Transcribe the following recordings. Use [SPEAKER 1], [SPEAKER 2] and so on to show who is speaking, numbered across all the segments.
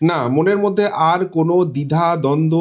[SPEAKER 1] না মনের মধ্যে আর কোনো দ্বিধা দ্বন্দ্ব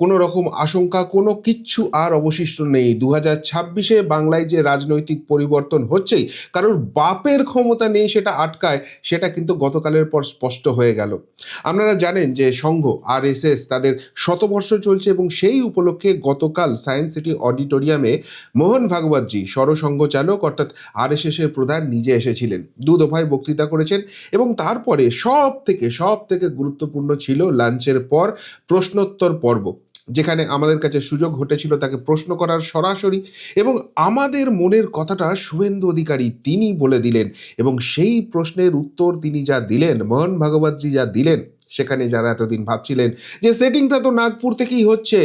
[SPEAKER 1] কোনো রকম আশঙ্কা, কোনো কিচ্ছু আর অবশিষ্ট নেই। দু হাজার ছাব্বিশে বাংলায় যে রাজনৈতিক পরিবর্তন হচ্ছেই, কারোর বাপের ক্ষমতা নেই সেটা আটকায়, সেটা কিন্তু গতকালের পর স্পষ্ট হয়ে গেল। আপনারা জানেন যে সংঘ আর তাদের শতবর্ষ চলছে এবং সেই উপলক্ষে গতকাল সায়েন্স সিটি অডিটোরিয়ামে মোহন ভাগবতজি সরসংঘ চালক অর্থাৎ আর এর প্রধান, নিজে এসেছিলেন। দু দফায় বক্তৃতা করেছেন এবং তারপরে সব থেকে সব থেকে গুরুত্বপূর্ণ ছিল লাঞ্চের পর প্রশ্নোত্তর পর্ব। যেখানে আমাদের কাছে সুযোগ ঘটেছিল তাকে প্রশ্ন করার সরাসরি এবং আমাদের মনের কথাটা শুভেন্দু অধিকারী তিনি বলে দিলেন এবং সেই প্রশ্নের উত্তর তিনি যা দিলেন, মোহন ভাগবতজি যা দিলেন সেখানে যারা এতদিন ভাবছিলেন যে সেটিংটা তো নাগপুর থেকেই হচ্ছে।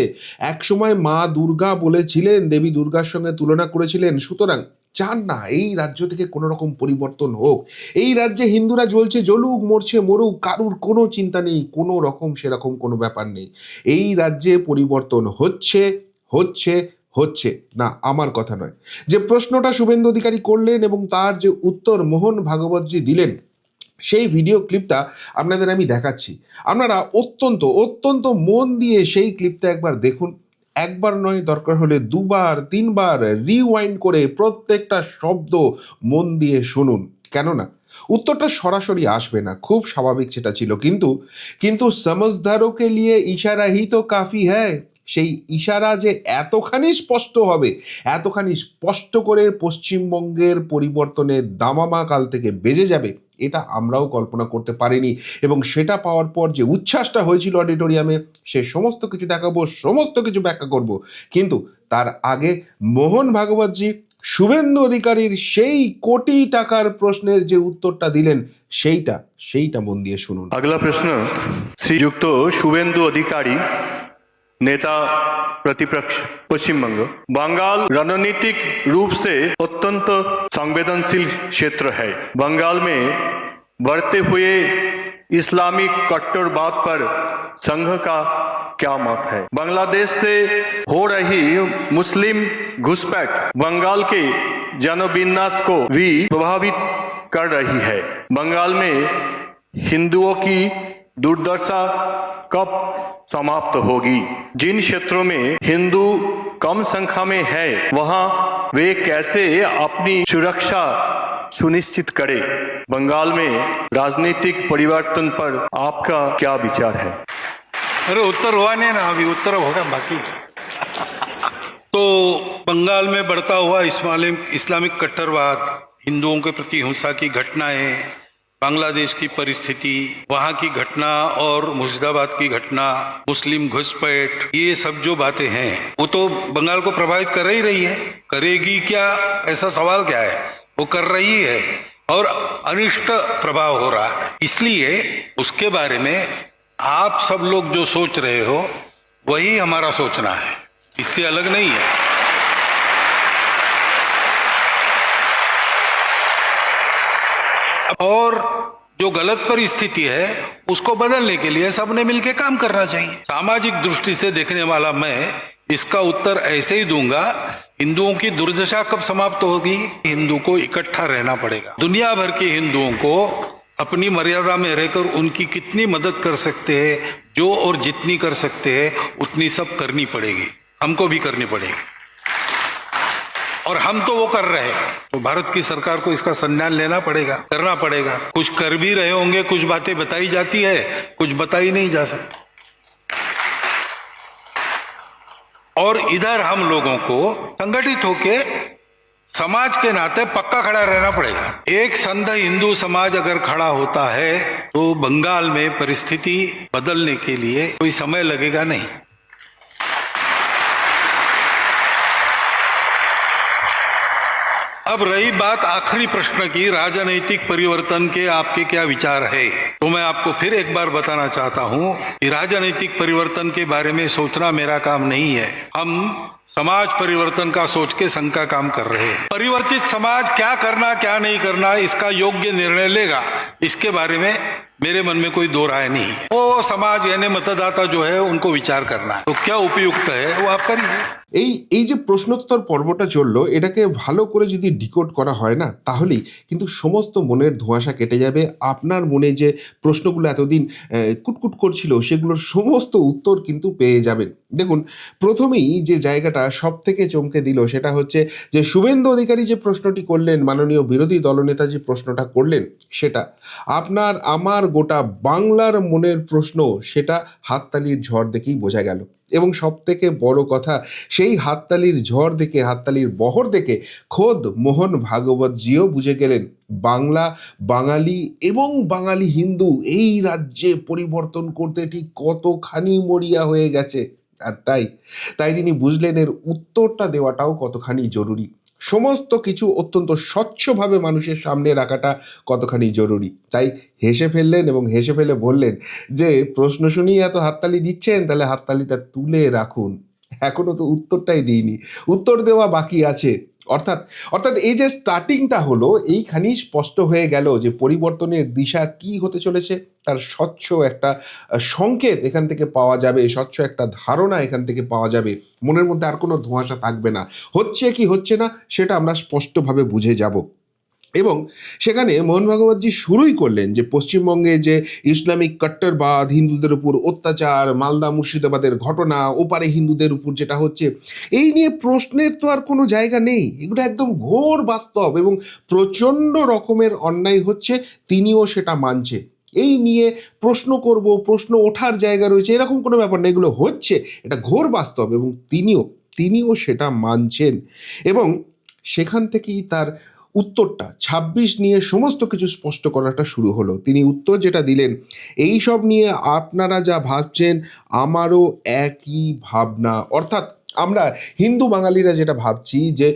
[SPEAKER 1] একসময় মা দুর্গা বলেছিলেন, দেবী দুর্গার সঙ্গে তুলনা করেছিলেন, সুতরাং চান না, এই রাজ্য থেকে কোনো রকম পরিবর্তন হোক। এই রাজ্যে হিন্দুরা জ্বলছে, জ্বলুক, মরছে, মরুক, কারুর কোনো চিন্তা নেই কোনো রকম সেরকম কোনো ব্যাপার নেই। এই রাজ্যে পরিবর্তন হচ্ছে হচ্ছে হচ্ছে, না, আমার কথা নয়। যে প্রশ্নটা শুভেন্দু অধিকারী করলেন এবং তার যে উত্তর মোহন ভাগবতজি দিলেন সেই ভিডিও ক্লিপটা আপনাদের আমি দেখাচ্ছি। আপনারা অত্যন্ত অত্যন্ত মন দিয়ে সেই ক্লিপটা একবার দেখুন। একবার নয়, দরকার হলে দুবার, তিনবার রিওয়াইন্ড করে প্রত্যেকটা শব্দ মন দিয়ে শুনুন। কেননা, উত্তরটা সরাসরি আসবে না। খুব স্বাভাবিক সেটা ছিল। কিন্তু কিন্তু সমজদারোকে লিয়ে ইশারা হি তো কাফি হ্যায়। সেই ইশারা যে এতখানি স্পষ্ট হবে, এতখানি স্পষ্ট করে পশ্চিমবঙ্গের পরিবর্তনের দামামা কাল থেকে বেজে যাবে এটা আমরাও কল্পনা করতে পারিনি। এবং সেটা পাওয়ার পর যে উচ্ছ্বাসটা হয়েছিল অডিটোরিয়ামে, সে সমস্ত কিছু দেখাবো, সমস্ত কিছু ব্যাখ্যা করব। কিন্তু তার আগে মোহন ভাগবতজি, শুভেন্দু অধিকারীর সেই কোটি টাকার প্রশ্নের যে উত্তরটা দিলেন, সেইটা সেইটা মন দিয়ে শুনুন।
[SPEAKER 2] আগলা প্রশ্ন, শ্রীযুক্ত শুভেন্দু অধিকারী नेता प्रतिपक्ष, पश्चिम बंग बंगाल रणनीतिक रूप से अत्यंत संवेदनशील क्षेत्र है। बंगाल में बढ़ते हुए इस्लामिक कट्टरवाद पर संघ का क्या मत है? बांग्लादेश से हो रही मुस्लिम घुसपैठ बंगाल के जनविन्यास को भी प्रभावित कर रही है। बंगाल में हिंदुओं की दुर्दशा कब समाप्त होगी? जिन क्षेत्रों में हिंदू कम संख्या में है, वहाँ वे कैसे अपनी सुरक्षा सुनिश्चित करें? बंगाल में राजनीतिक परिवर्तन पर आपका क्या विचार है?
[SPEAKER 3] अरे, उत्तर हुआ नहीं ना, अभी उत्तर होगा, बाकी। तो बंगाल में बढ़ता हुआ इस्लामिक कट्टरवाद, हिंदुओं के प्रति हिंसा की घटनाएँ बांग्लादेश की परिस्थिति, वहाँ की घटना और मुर्शिदाबाद की घटना, मुस्लिम घुसपैठ, ये सब जो बातें हैं, वो तो बंगाल को प्रभावित कर ही रही है। करेगी क्या? ऐसा सवाल क्या है? वो कर रही है। और अनिष्ट प्रभाव हो रहा है। इसलिए उसके बारे में आप सब लोग जो सोच रहे हो, वही हमारा सोचना है। इससे अलग नहीं है। और जो गलत परिस्थिति है, उसको बदलने के लिए सबने मिलकर काम करना चाहिए। सामाजिक दृष्टि से देखने वाला मैं इसका उत्तर ऐसे ही दूँगा, हिंदुओं की दुर्दशा कब समाप्त होगी? हिंदू को इकट्ठा रहना पड़ेगा। दुनिया भर के हिंदुओं को अपनी मर्यादा में रहकर उनकी कितनी मदद कर सकते हैं, जो और जितनी कर सकते हैं, उतनी सब करनी पड़ेगी। हमको भी करनी पड़ेगी। और हम तो वो कर रहे हैं। तो भारत की सरकार को इसका संज्ञान लेना पड़ेगा, करना पड़ेगा। कुछ कर भी रहे होंगे, कुछ बातें बताई जाती है, कुछ बताई नहीं जा सकती। और इधर हम लोगों को संगठित होके समाज के नाते पक्का खड़ा रहना पड़ेगा। एक संध हिंदू समाज अगर खड़ा होता है तो बंगाल में परिस्थिति बदलने के लिए कोई समय लगेगा नहीं। अब रही बात आखिरी प्रश्न की, राजनैतिक परिवर्तन के आपके क्या विचार है? तो मैं आपको फिर एक बार बताना चाहता हूँ कि राजनीतिक परिवर्तन के बारे में सोचना मेरा काम नहीं है। हम समाज परिवर्तन का सोच के संघ का काम कर रहे हैं। परिवर्तित समाज क्या करना, क्या नहीं करना, इसका योग्य निर्णय लेगा, इसके बारे में मेरे मन में कोई दो राय नहीं है वो समाज यानी मतदाता जो है उनको विचार करना है तो क्या उपयुक्त है वो आप करिए
[SPEAKER 1] এই এই যে প্রশ্নোত্তর পর্বটা চললো এটাকে ভালো করে যদি ডিকোড করা হয় না তাহলেই কিন্তু সমস্ত মনের ধোঁয়াশা কেটে যাবে আপনার মনে যে প্রশ্নগুলো এতদিন আহ, কুটকুট করছিল সেগুলোর সমস্ত উত্তর কিন্তু পেয়ে যাবেন দেখুন, প্রথমেই যে জায়গাটা সব থেকে চমকে দিল সেটা হচ্ছে যে শুভেন্দু অধিকারী যে প্রশ্নটি করলেন, মাননীয় বিরোধী দলনেতা যে প্রশ্নটা করলেন, সেটা আপনার আমার গোটা বাংলার মনের প্রশ্ন সেটা হাততালির ঝড় দেখেই বোঝা গেল। এবং সব থেকে বড় কথা, সেই হাততালির ঝড় দেখে, হাততালির বহর দেখে খোদ মোহন ভাগবতজিও বুঝে গেলেন, বাংলা, বাঙালি এবং বাঙালি হিন্দু এই রাজ্যে পরিবর্তন করতে ঠিক কতখানি মরিয়া হয়ে গেছে। আর তাই তাই তিনি বুঝলেন এর উত্তরটা দেওয়াটাও কতখানি জরুরি। সমস্ত কিছু অত্যন্ত স্বচ্ছভাবে মানুষের সামনে রাখাটা কতখানি জরুরি। তাই হেসে ফেললেন এবং হেসে ফেলে বললেন যে, প্রশ্ন শুনিয়ে এত হাততালি দিচ্ছেন, তাহলে হাততালিটা তুলে রাখুন। এখনও তো উত্তরটাই দিইনি। উত্তর দেওয়া বাকি আছে। অর্থাৎ অর্থাৎ এই যে স্টার্টিংটা হলো, এইখানেই স্পষ্ট হয়ে গেল যে পরিবর্তনের দিশা কি হতে চলেছে। তার স্বচ্ছ একটা সংকেত এখান থেকে পাওয়া যাবে, স্বচ্ছ একটা ধারণা এখান থেকে পাওয়া যাবে। মনের মধ্যে আর কোনো ধোঁয়াশা থাকবে না। হচ্ছে কি হচ্ছে না, সেটা আমরা স্পষ্টভাবে বুঝে যাব। এবং সেখানে মোহন ভাগবতজি শুরুই করলেন যে পশ্চিমবঙ্গে যে ইসলামিক কট্টরবাদ, হিন্দুদের উপর অত্যাচার, মালদা মুর্শিদাবাদের ঘটনা, ওপারে হিন্দুদের উপর যেটা হচ্ছে, এই নিয়ে প্রশ্নের তো আর কোনো জায়গা নেই। এগুলো একদম ঘোর বাস্তব এবং প্রচণ্ড রকমের অন্যায় হচ্ছে, তিনিও সেটা মানছে। এই নিয়ে প্রশ্ন করব, প্রশ্ন ওঠার জায়গা রয়েছে, এরকম কোনো ব্যাপার না এগুলো হচ্ছে, এটা ঘোর বাস্তব এবং তিনিও তিনিও সেটা মানছেন। এবং সেখান থেকেই তার উত্তরটা, ছাব্বিশ নিয়ে সমস্ত কিছু স্পষ্ট করাটা শুরু হলো। তিনি উত্তর যেটা দিলেন, এই সব নিয়ে আপনারা যা ভাবছেন, আমারও একই ভাবনা। অর্থাৎ আমরা হিন্দু বাঙালিরা যেটা ভাবছি যে,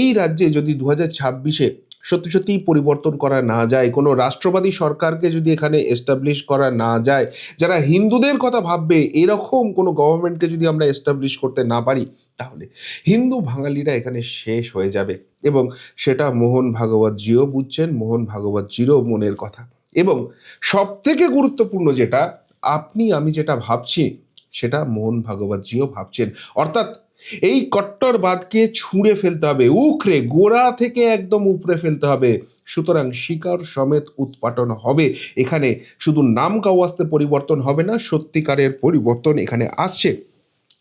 [SPEAKER 1] এই রাজ্যে যদি দু হাজার ছাব্বিশে সত্যি সত্যিই পরিবর্তন করা না যায়। কোনো রাষ্ট্রবাদী সরকারকে যদি এখানে এস্টাবলিশ করা না যায়, যারা হিন্দুদের কথা ভাববে, এরকম কোনো গভর্নমেন্টকে যদি আমরা এস্টাবলিশ করতে না পারি, তাহলে হিন্দু বাঙালিরা এখানে শেষ হয়ে যাবে। এবং সেটা মোহন ভাগবতজিও বুঝছেন, মোহন ভাগবতজিরও মনের কথা। এবং সব থেকে গুরুত্বপূর্ণ যেটা, আপনি আমি যেটা ভাবছি, সেটা মোহন ভাগবতজিও ভাবছেন। অর্থাৎ এই কট্টর কট্টরবাদকে ছুঁড়ে ফেলতে হবে। উখড়ে, গোড়া থেকে একদম উপড়ে ফেলতে হবে। সুতরাং শিকার সমেত উৎপাটন হবে। এখানে শুধু নাম কাওয়াজতে পরিবর্তন হবে না, সত্যিকারের পরিবর্তন এখানে আসছে।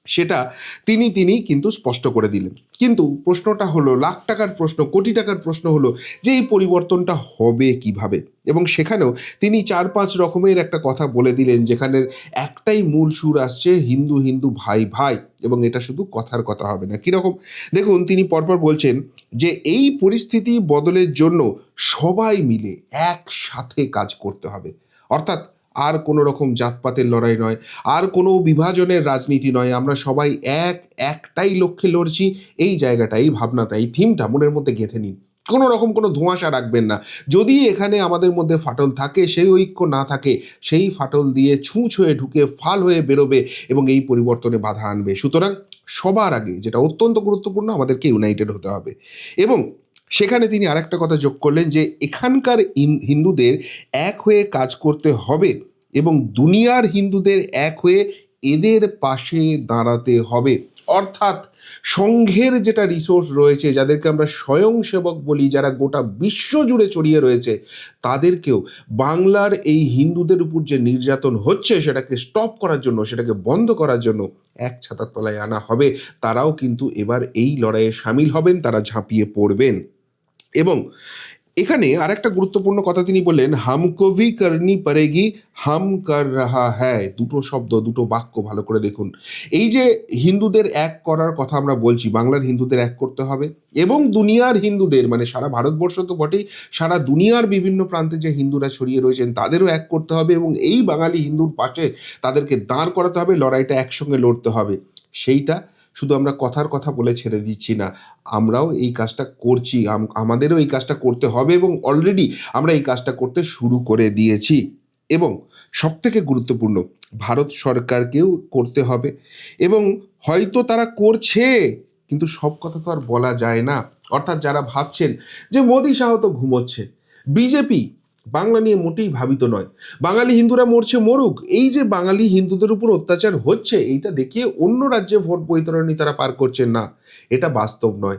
[SPEAKER 1] সেটা তিনি তিনি কিন্তু স্পষ্ট করে দিলেন। কিন্তু প্রশ্নটা হলো, লাখ টাকার প্রশ্ন, কোটি টাকার প্রশ্ন হলো যে এই পরিবর্তনটা হবে কীভাবে? এবং সেখানেও তিনি চার পাঁচ রকমের একটা কথা বলে দিলেন, যেখানে একটাই মূল সুর আসছে, হিন্দু হিন্দু, ভাই ভাই, এবং এটা শুধু কথার কথা হবে না। কীরকম? দেখুন, তিনি পরপর বলছেন যে এই পরিস্থিতি বদলের জন্য সবাই মিলে একসাথে কাজ করতে হবে। অর্থাৎ আর কোনো রকম জাতপাতের লড়াই নয়, আর কোনো বিভাজনের রাজনীতি নয়। আমরা সবাই এক, একটাই লক্ষ্যে লড়ছি, এই জায়গাটা, এই ভাবনাটা, এই থিমটা মনের মধ্যে গেঁথে নিন। কোনো রকম কোনো ধোঁয়াশা রাখবেন না। যদি এখানে আমাদের মধ্যে ফাটল থাকে, সেই ঐক্য না থাকে, সেই ফাটল দিয়ে ছুঁচ হয়ে ঢুকে ফাল হয়ে বেরোবে এবং এই পরিবর্তনে বাধা আনবে। সুতরাং সবার আগে যেটা অত্যন্ত গুরুত্বপূর্ণ, আমাদেরকে ইউনাইটেড হতে হবে। এবং সেখানে তিনি আরেকটা কথা যোগ করলেন যে এখানকার হিন্দুদের এক হয়ে কাজ করতে হবে এবং দুনিয়ার হিন্দুদের এক হয়ে এদের পাশে দাঁড়াতে হবে। অর্থাৎ সংঘের যেটা রিসোর্স রয়েছে, যাদেরকে আমরা স্বয়ংসেবক বলি, যারা গোটা বিশ্ব জুড়ে ছড়িয়ে রয়েছে, তাদেরকেও বাংলার এই হিন্দুদের উপর যে নির্যাতন হচ্ছে, সেটাকে স্টপ করার জন্য, সেটাকে বন্ধ করার জন্য এক ছাতার তলায় আনা হবে। তারাও কিন্তু এবার এই লড়াইয়ে সামিল হবেন, তারা ঝাঁপিয়ে পড়বেন। এবং এখানে আরেকটা গুরুত্বপূর্ণ কথা তিনি বললেন হামকো ভি করনি পড়েগি হাম কর রাহা হ্যায়। দুটো শব্দ, দুটো বাক্য ভালো করে দেখুন। এই যে হিন্দুদের এক করার কথা আমরা বলছি, বাংলার হিন্দুদের এক করতে হবে এবং দুনিয়ার হিন্দুদের মানে সারা ভারতবর্ষ তো বটেই, সারা দুনিয়ার বিভিন্ন প্রান্তে যে হিন্দুরা ছড়িয়ে রয়েছেন, তাদেরও এক করতে হবে এবং এই বাঙালি হিন্দুর পাশে তাদেরকে দাঁড় করাতে হবে, লড়াইটা একসঙ্গে লড়তে হবে। সেইটা শুধু আমরা কথার কথা বলে ছেড়ে দিচ্ছি না, আমরাও এই কাজটা করছি আমাদেরও এই কাজটা করতে হবে এবং অলরেডি আমরা এই কাজটা করতে শুরু করে দিয়েছি। এবং সবথেকে গুরুত্বপূর্ণ, ভারত সরকারকেও করতে হবে। এবং হয়তো তারা করছে, কিন্তু সব কথা তো আর বলা যায় না। অর্থাৎ যারা ভাবছেন যে মোদি শাহ তো ঘুমোচ্ছে, বিজেপি বাংলা নিয়ে মোটেই ভাবিত নয়। বাঙালি হিন্দুরা মরছে মরুক। এই যে বাঙালি হিন্দুদের উপর অত্যাচার হচ্ছে, এইটা দেখিয়ে অন্য রাজ্যে ভোট বৈতরণী তারা পার করছেন না। এটা বাস্তব নয়।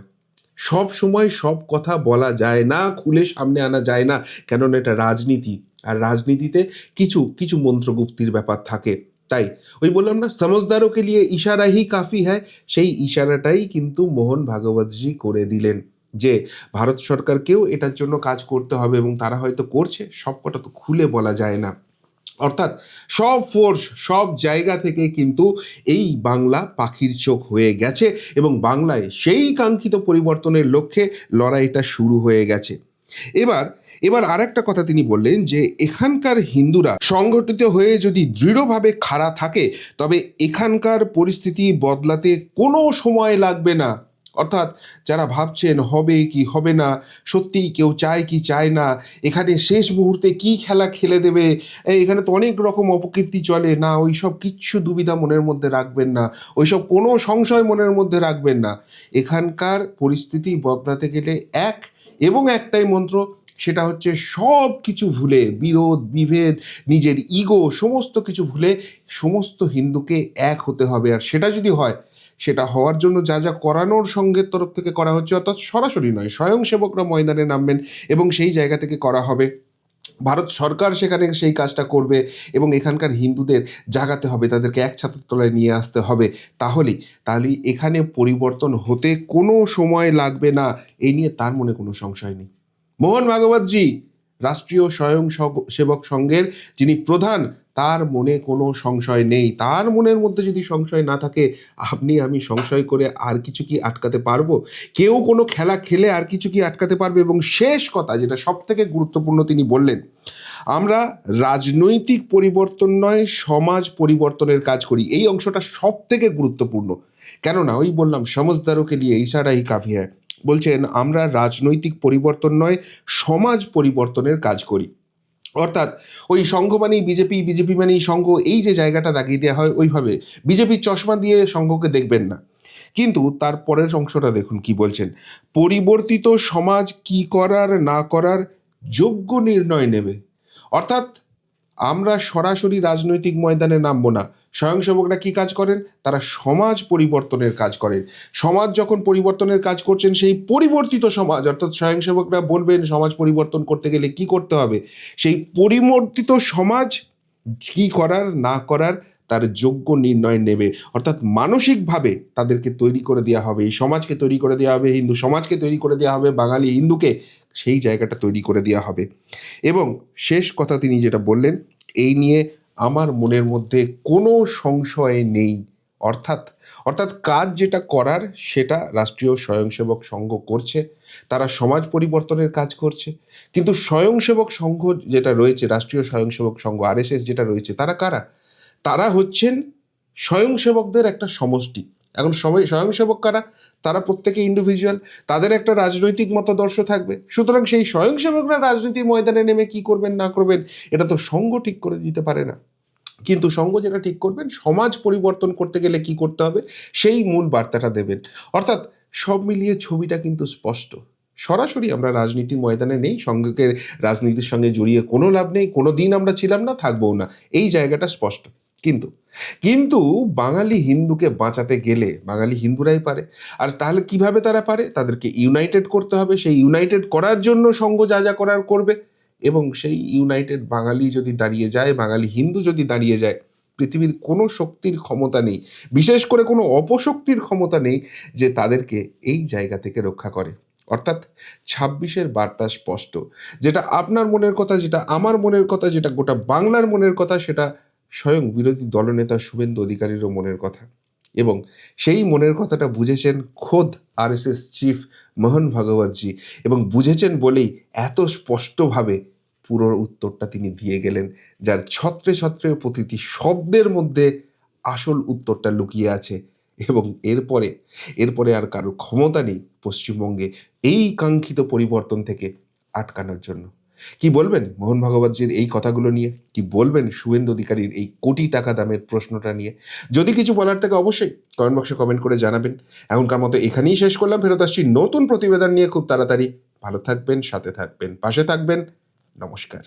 [SPEAKER 1] সব সময় সব কথা বলা যায় না, খুলে সামনে আনা যায় না, কেননা এটা রাজনীতি। আর রাজনীতিতে কিছু কিছু মন্ত্রগুপ্তির ব্যাপার থাকে। তাই ওই বললাম না সমজদারোকে লিয়ে ইশারা হি কাফি হ্যায় সেই ইশারাটাই কিন্তু মোহন ভাগবতজি করে দিলেন। যে ভারত সরকারকেও এটার জন্য কাজ করতে হবে এবং তারা হয়তো করছে, সবকটা তো খুলে বলা যায় না। অর্থাৎ সব ফোর্স সব জায়গা থেকে কিন্তু এই বাংলা পাখির চোখ হয়ে গেছে এবং বাংলায় সেই কাঙ্ক্ষিত পরিবর্তনের লক্ষ্যে লড়াইটা শুরু হয়ে গেছে। এবার এবার আরেকটা কথা তিনি বললেন যে এখানকার হিন্দুরা সংগঠিত হয়ে যদি দৃঢ়ভাবে খাড়া থাকে, তবে এখানকার পরিস্থিতি বদলাতে কোনো সময় লাগবে না। অর্থাৎ যারা ভাবছেন, হবে কি, হবে না? সত্যিই কেউ চায় কি চায় না? এখানে শেষ মুহূর্তে কি খেলা খেলে দেবে? এখানে তো অনেক রকম অপকীর্তি চলে। না ওই সব কিচ্ছু দুবিধা মনের মধ্যে রাখবেন না। ওই সব কোনো সংশয় মনের মধ্যে রাখবেন না। এখানকার পরিস্থিতি বদলাতে গেলে এক এবং একটাই মন্ত্র, সেটা হচ্ছে সব কিছু ভুলে, বিরোধ, বিভেদ, নিজের ইগো, সমস্ত কিছু ভুলে সমস্ত হিন্দুকে এক হতে হবে। আর সেটা যদি হয় সেটা হওয়ার জন্য যা যা করানোর সঙ্গের তরফ থেকে করা হচ্ছে, অর্থাৎ সরাসরি নয়, স্বয়ংসেবকরা ময়দানে নামবেন এবং সেই জায়গা থেকে করা হবে। ভারত সরকার সেখানে সেই কাজটা করবে এবং এখানকার হিন্দুদের জাগাতে হবে, তাদেরকে এক ছাত্রের তলায় নিয়ে আসতে হবে। তাহলেই তাহলে এখানে পরিবর্তন হতে কোনো সময় লাগবে না এই নিয়ে তার মনে কোনো সংশয় নেই। মোহন ভাগবতজি, রাষ্ট্রীয় স্বয়ং সেবক সংঘের যিনি প্রধান তার মনে কোনো সংশয় নেই। তার মনের মধ্যে যদি সংশয় না থাকে, আপনি, আমি সংশয় করে আর কিছু কি আটকাতে পারব? কেউ কোনো খেলা খেলে আর কিছু কি আটকাতে পারবে? এবং শেষ কথা, যেটা সব থেকে গুরুত্বপূর্ণ তিনি বললেন, আমরা রাজনৈতিক পরিবর্তন নয়, সমাজ পরিবর্তনের কাজ করি। এই অংশটা সব থেকে গুরুত্বপূর্ণ। কেননা, ওই বললাম সমজদারোকে নিয়ে ইশারাই কাভিয়া বলছেন, আমরা রাজনৈতিক পরিবর্তন নয়, সমাজ পরিবর্তনের কাজ করি। অর্থাৎ ওই সংঘ মানেই বিজেপি বিজেপি মানেই সংঘ, এই যে জায়গাটা দাগিয়ে দেওয়া হয় ওইভাবে বিজেপির চশমা দিয়ে সংঘকে দেখবেন না। কিন্তু তার পরের অংশটা দেখুন কি বলছেন। পরিবর্তিত সমাজ কি করার, না করার যোগ্য নির্ণয় নেবে। অর্থাৎ আমরা সরাসরি রাজনৈতিক ময়দানে নামবো না। স্বয়ংসেবকরা কি কাজ করেন? তারা সমাজ পরিবর্তনের কাজ করেন। সমাজ যখন পরিবর্তনের কাজ করছেন, সেই পরিবর্তিত সমাজ, অর্থাৎ স্বয়ংসেবকরা বলবেন সমাজ পরিবর্তন করতে গেলে কি করতে হবে? সেই পরিবর্তিত সমাজ কি করার, না করার তার যোগ্য নির্ণয় নেবে। অর্থাৎ মানসিকভাবে তাদেরকে তৈরি করে দেওয়া হবে, এই সমাজকে তৈরি করে দেওয়া হবে, হিন্দু সমাজকে তৈরি করে দেওয়া হবে, বাঙালি হিন্দুকে সেই জায়গাটা তৈরি করে দেওয়া হবে। এবং শেষ কথা তিনি যেটা বললেন, এই নিয়ে আমার মনের মধ্যে কোনো সংশয় নেই। অর্থাৎ অর্থাৎ কাজ যেটা করার, সেটা রাষ্ট্রীয় স্বয়ংসেবক সংঘ করছে, তারা সমাজ পরিবর্তনের কাজ করছে। কিন্তু স্বয়ংসেবক সংঘ যেটা রয়েছে, রাষ্ট্রীয় স্বয়ংসেবক সংঘ, আরএসএস যেটা রয়েছে, তারা কারা? তারা হচ্ছেন স্বয়ংসেবকদের একটা সমষ্টি। এখন সময় স্বয়ংসেবক কারা? তারা প্রত্যেকে ইন্ডিভিজুয়াল তাদের একটা রাজনৈতিক মতাদর্শ থাকবে। সুতরাং সেই স্বয়ংসেবকরা রাজনীতির ময়দানে নেমে কি করবেন, না করবেন, এটা তো সংঘ ঠিক করে দিতে পারে না। কিন্তু সঙ্গ যেটা ঠিক করবেন, সমাজ পরিবর্তন করতে গেলে কি করতে হবে? সেই মূল বার্তাটা দেবেন। অর্থাৎ সব মিলিয়ে ছবিটা কিন্তু স্পষ্ট। সরাসরি আমরা রাজনীতি ময়দানে নেই সঙ্গের রাজনীতির সঙ্গে জড়িয়ে কোনো লাভ নেই, কোনো দিন আমরা ছিলাম না, থাকবও না। এই জায়গাটা স্পষ্ট। কিন্তু কিন্তু বাঙালি হিন্দুকে বাঁচাতে গেলে বাঙালি হিন্দুরাই পারে। আর তাহলে কীভাবে তারা পারে? তাদেরকে ইউনাইটেড করতে হবে। সেই ইউনাইটেড করার জন্য সঙ্গ যা যা করার করবে। এবং সেই ইউনাইটেড বাঙালি যদি দাঁড়িয়ে যায়, বাঙালি হিন্দু যদি দাঁড়িয়ে যায়, পৃথিবীর কোনো শক্তির ক্ষমতা নেই, বিশেষ করে কোনো অপশক্তির ক্ষমতা নেই যে তাদেরকে এই জায়গা থেকে রক্ষা করে। অর্থাৎ ছাব্বিশের বার্তা স্পষ্ট। যেটা আপনার মনের কথা, যেটা আমার মনের কথা, যেটা গোটা বাংলার মনের কথা, সেটা স্বয়ং বিরোধী দলনেতা শুভেন্দু অধিকারীরও মনের কথা। এবং সেই মনের কথাটা বুঝেছেন খোদ আরএসএস চিফ মোহন ভাগবতজি। এবং বুঝেছেন বলেই এত স্পষ্টভাবে পুরো উত্তরটা তিনি দিয়ে গেলেন, যার ছত্রে ছত্রে প্রতিটি শব্দের মধ্যে আসল উত্তরটা লুকিয়ে আছে। এবং এরপরে এরপরে আর কারোর ক্ষমতা নেই পশ্চিমবঙ্গে এই কাঙ্ক্ষিত পরিবর্তন থেকে আটকানোর জন্য। কি বলবেন মোহন ভাগবতজির এই কথাগুলো নিয়ে? কি বলবেন শুভেন্দু অধিকারীর এই কোটি টাকা দামের প্রশ্নটা নিয়ে? যদি কিছু বলার থাকে অবশ্যই কমেন্ট বক্সে কমেন্ট করে জানাবেন। এখনকার মতো এখানেই শেষ করলাম। ফেরত আসছি নতুন প্রতিবেদন নিয়ে খুব তাড়াতাড়ি। ভালো থাকবেন, সাথে থাকবেন, পাশে থাকবেন। নমস্কার।